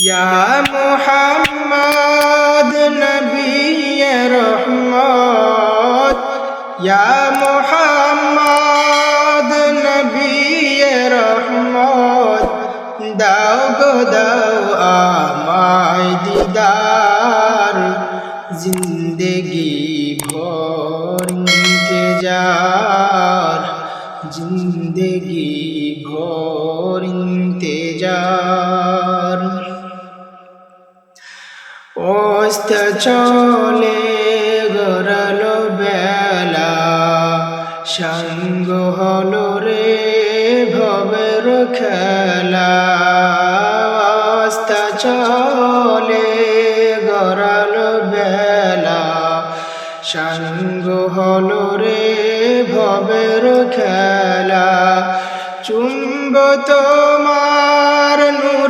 يا محمد نبي رحمت يا محمد نبي رحمت দাও গো দাও আমায় দিদার জিন্দেগি ভর ইন্তেজার জিন্দেগি ভর অস্ত চলে গড়ালো বেলা। সঙ্গ হলো রে ভবের খেলা। অস্ত চলে গড়ালো বেলা। সঙ্গ হলো রে ভবের খেলা। চুম্ব তোমার নুরানি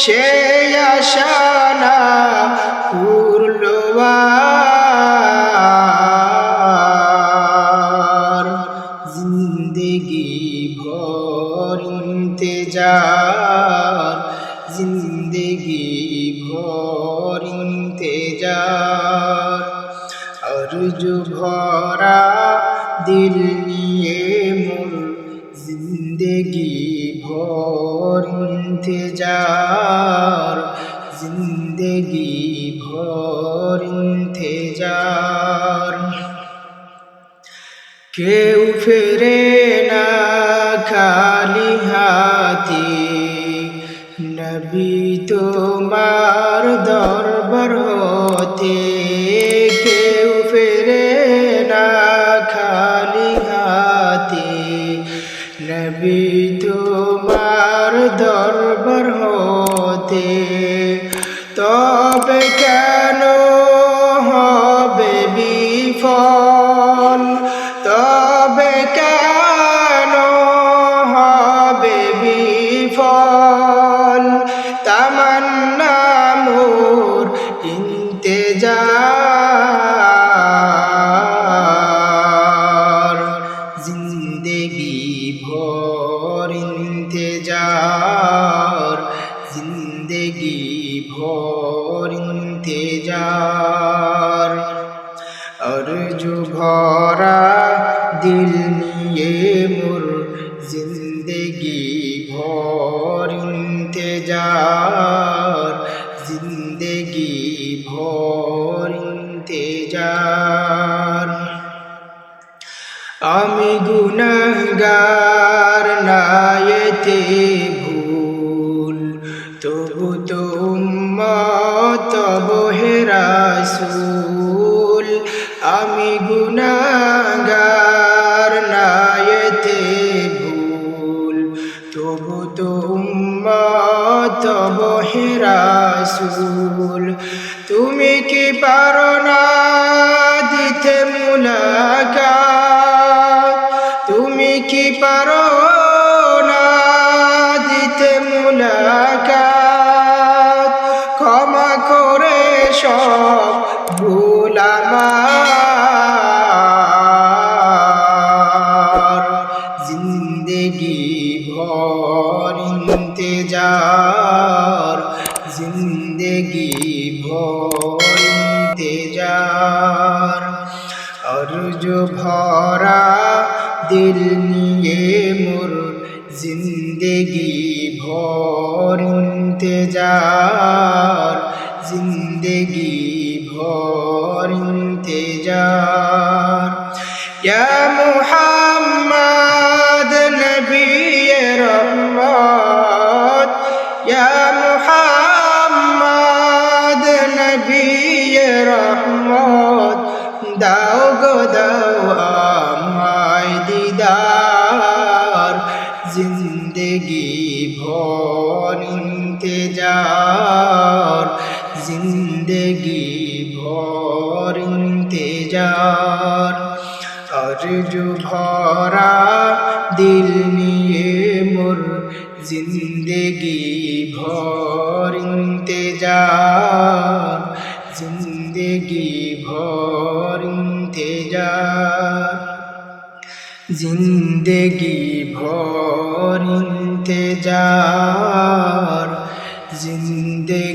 সে আশানা পুরলবার জিন্দগি ভর ইন্তেজার জিন্দগি ভর ইন্তেজার। অরজু ভরা দিল নিয়ে ইন্তেজার জিন্দগি ভর ইন্তেজার। কেউ ফেরে না খালি হাতে নবী তোমার দরবার হতে তবে কেন ভর ইন্তেজার। অরজু ভরা দিল নিয়ে মোর জিন্দেগি ভর ইন্তেজার। জিন্দেগি ভর ইন্তেজার। আমি গুনাহগার নায়েতে তবু হে রাসূল, আমি গুনাহগার নায়েতে ভুল। তবু তো তবু হে রাসূল, তুমি কি পারো না দিতে মুলাকাত? তুমি কি পারো না দিতে মুলাকাত? ইন্তেজার অরজ ভরা দিল নিয়ে মোর জিন্দেগি ভর ইন্তেজার। জিন্দেগি রহমত। দাও গো, দাও আমায় দিদার। জিন্দেগি ভর ইন্তেজার। জিন্দেগি ভর ইন্তেজার। অরজু ভরা দিল নিয়ে মোর জিন্দেগি ভর জিন্দেগি ভর ইন্তেজার। জিন্দগি ভর ইন্তেজার। জিন্দগি